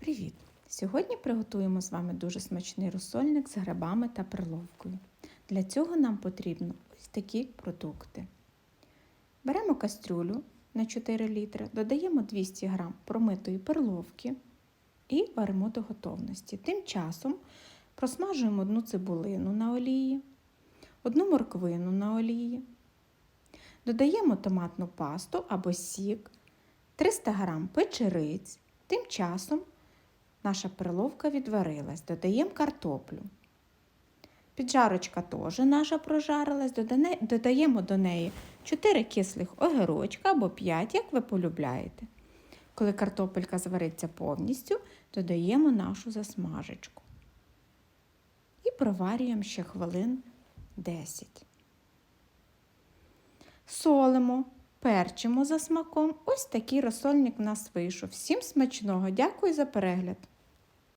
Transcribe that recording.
Привіт! Сьогодні приготуємо з вами дуже смачний розсольник з грибами та перловкою. Для цього нам потрібно ось такі продукти. Беремо кастрюлю на 4 літри, додаємо 200 г промитої перловки і варимо до готовності. Тим часом просмажуємо одну цибулину на олії, одну морквину на олії, додаємо томатну пасту або сік, 300 г печериць. Тим часом наша перловка відварилась, додаємо картоплю. Піджарочка теж наша прожарилась, додаємо до неї 4 кислих огірочка або 5, як ви полюбляєте. Коли картопелька звариться повністю, додаємо нашу засмажечку. І проварюємо ще хвилин 10. Солимо, перчимо за смаком. Ось такий розсольник у нас вийшов. Всім смачного! Дякую за перегляд!